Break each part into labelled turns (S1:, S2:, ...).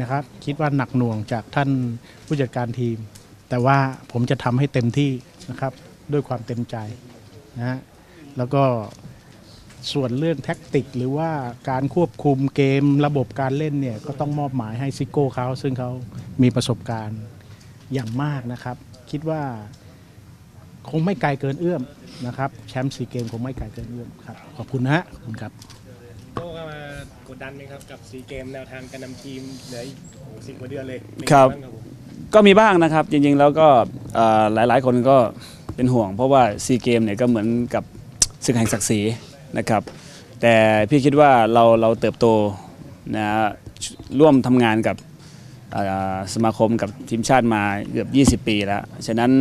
S1: นะครับ คิดว่าหนักหน่วงจากท่านผู้จัดการทีม แต่ว่าผมจะทำให้เต็มที่นะครับ ด้วยความเต็มใจนะฮะแล้วก็ส่วนเรื่องแท็กติก หรือว่าการควบคุมเกมระบบการเล่นเนี่ยก็ต้องมอบหมายให้ซิโก้เขาซึ่งเขามีประสบการณ์อย่างมากนะครับ คิดว่าคงไม่ไกลเกินเอื้อมนะครับแชมป์ซีเกมคงไม่ไกลเกินเอื้อมครับขอบคุณนะฮะขอบคุณครับ
S2: กดดันไหมครับกับซีเกมแนวทางการนำทีมเหลืออีกโอ้สิบกว่าเดือนเลยเป็นไง
S3: ครับา
S2: งผม
S3: ก็มีบ้างนะครับ จริงๆแล้วก็เอ่อหลายๆ คนก็เป็นห่วง เพราะว่าซีเกมเนี่ยก็เหมือนกับศึกแห่งศักดิ์ศรีนะครับ แต่พี่คิดว่าเราเราเติบโตนะฮะร่วมทำงานกับเอ่อสมาคมกับทีมชาติมาเกือบ 20 ปีแล้ว ฉะนั้น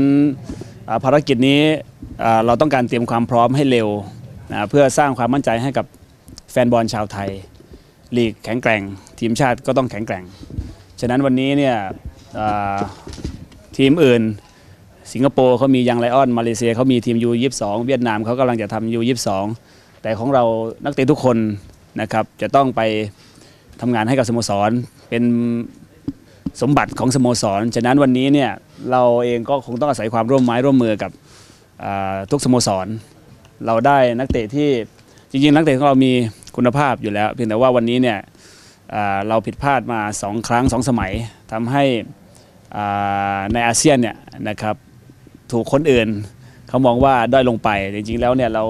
S3: เอ่อภารกิจนี้เอ่อเราต้องการเตรียมความพร้อมให้เร็วนะเพื่อสร้างความมั่นใจให้กับแฟนบอลชาวไทย ลีกแข็งแกร่ง ทีมชาติก็ต้องแข็งแกร่ง ฉะนั้นวันนี้เนี่ยทีมอื่น สิงคโปร์เขามียังไลออนมาเลเซียเขามีทีมยูยีเวียดนามเขากำลังจะทำยูยีแต่ของเรานักเตะทุกคนนะครับจะต้องไปทำงานให้กับสโมสรเป็นสมบัติของสโมสร ฉะนั้นวันนี้เนี่ยเราเองก็คงต้องอาศัยความร่วมไม้ร่วมมือกับทุกสโมสร เราได้นักเตะที่จริงๆ นักเตะของเรามี คุณภาพอยู่แล้ว เพียงแต่ว่าวันนี้เนี่ยเราผิดพลาดมา 2 ครั้ง 2 สมัยทำให้ในอาเซียนเนี่ยนะครับถูกคนอื่นเขามองว่าด้อยลงไป จริงๆแล้วเนี่ยเรา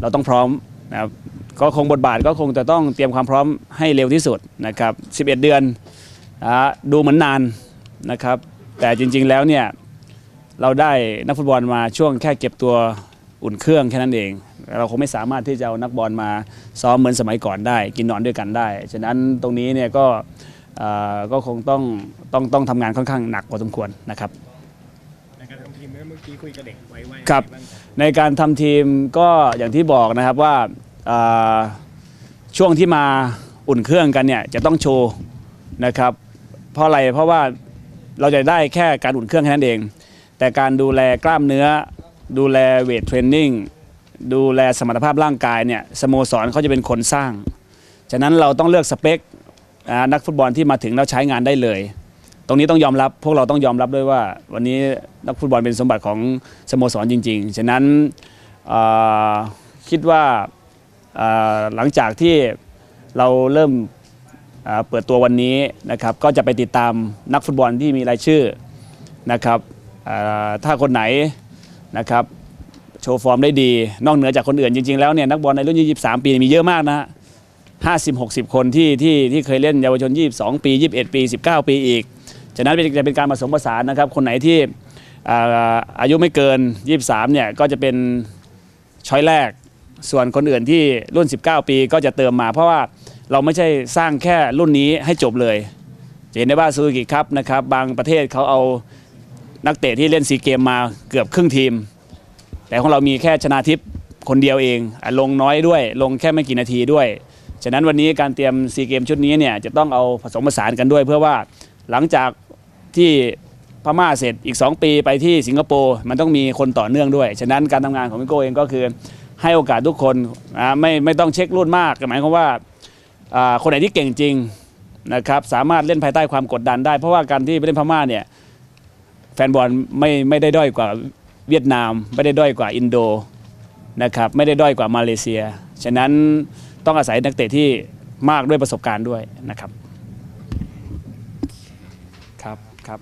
S3: เราต้องพร้อมนะครับก็คงบทบาทก็คงจะต้องเตรียมความพร้อมให้เร็วที่สุดนะครับ 11 เดือนดูเหมือนนานนะครับ แต่จริงๆแล้วเนี่ยเราได้นักฟุตบอลมาช่วงแค่เก็บตัว อุ่นเครื่องแค่นั้นเอง เราคงไม่สามารถที่จะเอานักบอลมาซ้อมเหมือนสมัยก่อนได้ กินนอนด้วยกันได้ ฉะนั้นตรงนี้เนี่ยก็เอ่อก็คงต้องต้องต้องทำงานค่อนข้างหนักพอสมควรนะครับ
S2: ในการทำทีมเมื่อกี้คุยกับเด็กไว้ว่า
S3: ครับ
S2: ยังไงางครับ
S3: ในการทำทีมก็อย่างที่บอกนะครับว่าเอ่อช่วงที่มาอุ่นเครื่องกันเนี่ยจะต้องโชว์นะครับ เพราะอะไรเพราะว่าเราจะได้แค่การอุ่นเครื่องแค่นั้นเอง แต่การดูแลกล้ามเนื้อ ดูแลเวทเทรนนิ่งดูแลสมรรถภาพร่างกายเนี่ยสโมสรเขาจะเป็นคนสร้าง ฉะนั้นเราต้องเลือกสเปคนักฟุตบอลที่มาถึงแล้วใช้งานได้เลย ตรงนี้ต้องยอมรับพวกเราต้องยอมรับด้วยว่า วันนี้นักฟุตบอลเป็นสมบัติของสโมสรจริง ๆ ฉะนั้นคิดว่าหลังจากที่เราเริ่มเปิดตัววันนี้นะครับก็จะไปติดตามนักฟุตบอลที่มีรายชื่อนะครับถ้าคนไหน นะครับโชว์ฟอร์มได้ดี นอกเหนือจากคนอื่นจริง ๆ แล้วเนี่ยนักบอลในรุ่น 23 ปีมีเยอะมากนะฮะ50 60 คนที่ที่ที่เคยเล่นเยาวชน 22 ปี 21 ปี 19 ปีอีกฉะนั้นจะเป็นการผสมผสานนะครับ คนไหนที่อาอายุไม่เกิน 23 เนี่ยก็จะเป็นช้อยแรก ส่วนคนอื่นที่รุ่น 19 ปีก็จะเติมมา เพราะว่าเราไม่ใช่สร้างแค่รุ่นนี้ให้จบเลย เห็นได้ว่าซูซูกิครับนะครับ บางประเทศเขาเอา นักเตะที่เล่นซีเกมมาเกือบครึ่งทีม แต่ของเรามีแค่ชนาทิพย์คนเดียวเองลงน้อยด้วย ลงแค่ไม่กี่นาทีด้วย ฉะนั้นวันนี้การเตรียมซีเกมชุดนี้เนี่ยจะต้องเอาผสมผสานกันด้วย เพื่อว่าหลังจากที่พม่าเสร็จอีก 2 ปีไปที่สิงคโปร์มันต้องมีคนต่อเนื่องด้วย ฉะนั้นการทำงานของพี่โก้เองก็คือให้โอกาสทุกคนไม่ไม่ต้องเช็ครุ่นมากหมายความว่าคนไหนที่เก่งจริงนะครับสามารถเล่นภายใต้ความกดดันได้ เพราะว่าการที่ไปเล่นพม่าเนี่ย แฟนบอลไม่ไม่ได้ด้อยกว่าเวียดนาม ไม่ได้ด้อยกว่าอินโดนะครับไม่ได้ด้อยกว่ามาเลเซีย ฉะนั้นต้องอาศัยนักเตะที่มากด้วยประสบการณ์ด้วยนะครับครับครับ